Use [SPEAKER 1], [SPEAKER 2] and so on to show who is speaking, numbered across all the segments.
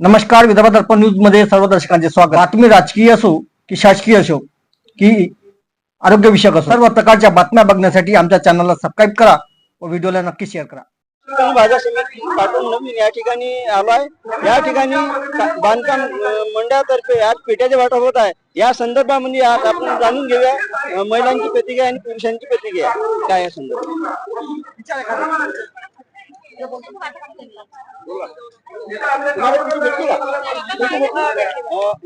[SPEAKER 1] नमस्कार विदर्भ दर्पण न्यूजमध्ये सर्व दर्शकांचे स्वागत. बातमी राजकीय असो की शासकीय असो की आरोग्य विषयक असो सर्व प्रकारच्या बातम्या बघण्यासाठी आमच्या चॅनलला सबस्क्राईब करा व व्हिडिओला नक्की शेअर करा.
[SPEAKER 2] बाजार समिती पाटून नवीन या ठिकाणी आलोय. या ठिकाणी बांधकाम मंडळातर्फे आज पेट्याचे वाटप होत आहे. या संदर्भामध्ये आज आपण जाणून घेऊया महिलांची प्रतिक्रिया आणि पुरुषांची प्रतिक्रिया. काय या संदर्भात तुम्हाला पेटी भेटली का? पेटी भेटली? अं,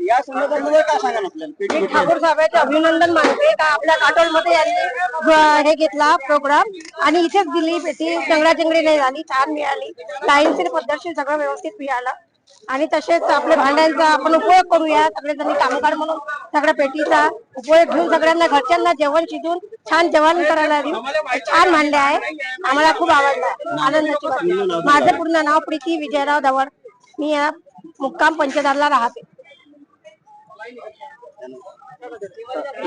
[SPEAKER 2] या संदर्भामध्ये काय सांगा आपल्याला
[SPEAKER 3] मी ठाकूर साहेबांचे अभिनंदन मानते का आपल्या काटोलमध्ये यांनी हे घेतला प्रोग्राम आणि इथेच दिली ती चंगडाचंगडी नाही झाली छान मिळाली लाईनशीर पद्धतशीर सगळं व्यवस्थित मिळालं आणि तसेच आपल्या भांड्यांचा आपण उपयोग करूया सगळेजणी कामगार म्हणून सगळ्या पेटीचा उपयोग घेऊन सगळ्यांना घरच्यांना जेवण शिजून छान जेवण करायला छान भांडे आहे आम्हाला खूप आवडलं आनंदाची माझं पूर्ण नाव प्रीती विजयराव धवड मी या मुक्काम पंचदारला राहते.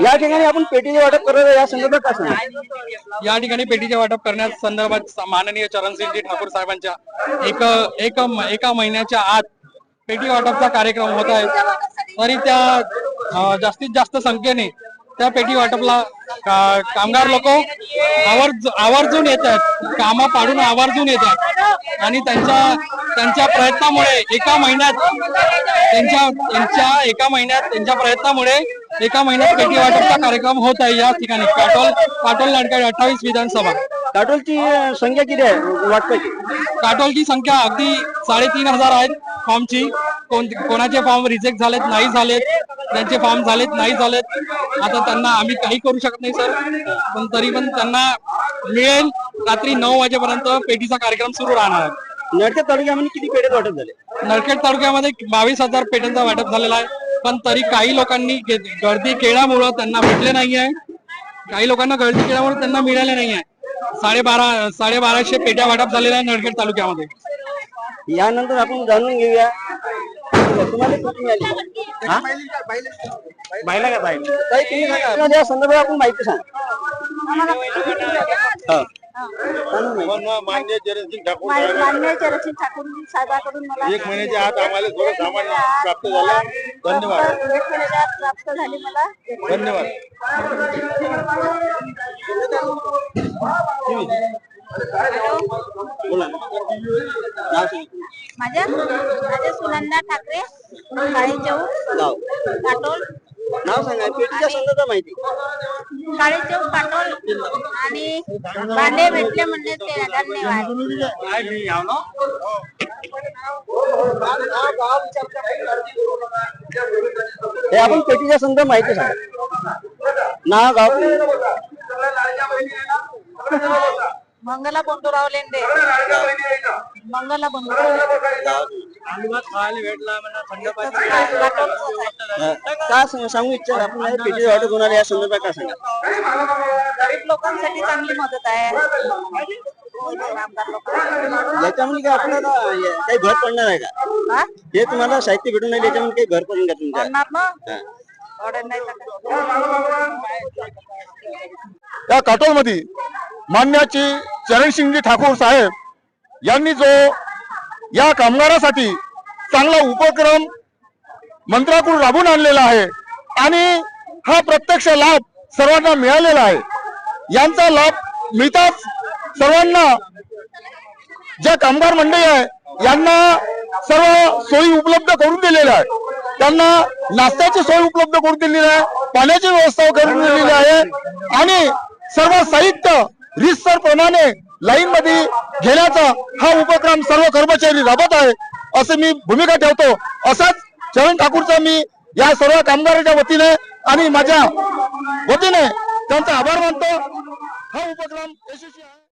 [SPEAKER 2] या ठिकाणी आपण पेटीचे वाटप करत या संदर्भात काय सांगा
[SPEAKER 4] या ठिकाणी पेटीचे वाटप करण्यात संदर्भात माननीय चरणसिंहजी ठाकूर साहेबांच्या एक एक एका महिन्याच्या आत पेटी वाटपचा कार्यक्रम होत आहे. तरी त्या जास्तीत जास्त संख्येने त्या पेटी वाटपला का- कामगार लोक आवर्ज आवर्जून येतात कामा पाडून आवर्जून येतात आणि त्यांच्या त्यांच्या प्रयत्नामुळे एका महिन्यात त्यांच्या त्यांच्या एका महिन्यात त्यांच्या प्रयत्नामुळे एका महिन्यात पेटी वाटपचा कार्यक्रम होत आहे या ठिकाणी. काटोल काटोल नाडकाळी अठ्ठावीस विधानसभा.
[SPEAKER 2] काटोलची संख्या किती आहे? वाटपाची?
[SPEAKER 4] काटोलची संख्या अगदी साडेतीन हजार आहेत फॉर्मची. कोण कोणाचे फॉर्म रिजेक्ट झालेत नाही झालेत त्यांचे फॉर्म झालेत नाही झालेत आता त्यांना आम्ही काही करू शकत नाही सर. पण तरी पण त्यांना मिळेल. रात्री नऊ वाजेपर्यंत पेटीचा कार्यक्रम सुरू राहणार आहे.
[SPEAKER 2] नडके तालुक्यामध्ये किती पेढे वाटप झाले?
[SPEAKER 4] नरखेड तालुक्यामध्ये बावीस हजार पेट्यांचा वाटप झालेला आहे. पण तरी काही लोकांनी गर्दी केल्यामुळं त्यांना भेटले नाही आहे काही लोकांना गर्दी केल्यामुळे त्यांना मिळाले नाही आहे साडेबारा साडेबाराशे पेट्या वाटप झालेल्या आहे नरखेड तालुक्यामध्ये.
[SPEAKER 2] यानंतर आपण जाणून घेऊया. तुम्हाला हा? संदर्भात आपण माहिती सांगा. माहिती.
[SPEAKER 5] मान्य जयसिंग ठाकूर
[SPEAKER 3] मान्य चरणसिंग ठाकूर साहेबाकडून मला
[SPEAKER 5] एक महिन्याच्या आत आम्हाला थोडं सामान प्राप्त झालं. धन्यवाद.
[SPEAKER 3] एक महिन्याच्या आत प्राप्त झाली मला.
[SPEAKER 5] धन्यवाद.
[SPEAKER 3] माझ्या माझ्या सुनंदा ठाकरे काळे चौक काटोल.
[SPEAKER 2] नाव सांगा पेटीच्या संदर्भात माहिती.
[SPEAKER 3] काळे चौक काटोल आणि भांडे भेटले म्हणजे ते धन्यवाद.
[SPEAKER 2] हे आपण पेटीच्या संदर्भात माहिती सांगा. नाव गाव.
[SPEAKER 3] मंगला बंधुराव लेंडे. मंगला बंधुराव
[SPEAKER 2] हा. काय का सांगू इच्छा आपण पेटी ऑर्डर होणार या संदर्भात का सांगा
[SPEAKER 3] गरीब लोकांसाठी चांगली मदत आहे
[SPEAKER 2] याच्यामध्ये काय आपल्याला काही भर पडणार आहे का
[SPEAKER 3] हे
[SPEAKER 2] तुम्हाला साहित्य भेटून नाही याच्यामध्ये काही भर पडून का तुमच्या
[SPEAKER 3] करणार ना
[SPEAKER 2] हा.
[SPEAKER 5] या काटोलमध्ये मान्याची चरणसिंगजी ठाकूर साहेब यांनी जो या कामगारासाठी चांगला उपक्रम मंत्राकडून राबून आणलेला आहे. आणि हा प्रत्यक्ष लाभ सर्वांना मिळालेला आहे. यांचा लाभ मिळताच सर्वांना ज्या कामगार मंडळी आहे यांना सर्व सोयी उपलब्ध करून दिलेल्या आहे त्यांना नाश्त्याची सोय उपलब्ध करून दिलेली आहे पाण्याची व्यवस्था करून दिलेली आहे. आणि सर्व साहित्य रिसर प्रमाणे लाईन मध्ये घेण्याचा हा उपक्रम सर्व कर्मचारी राबत आहे असे मी भूमिका ठेवतो. असाच चरण ठाकूरचा मी या सर्व कामगारांच्या वतीने आणि माझ्या वतीने त्यांचा आभार मानतो. हा उपक्रम यशस्वी आहे.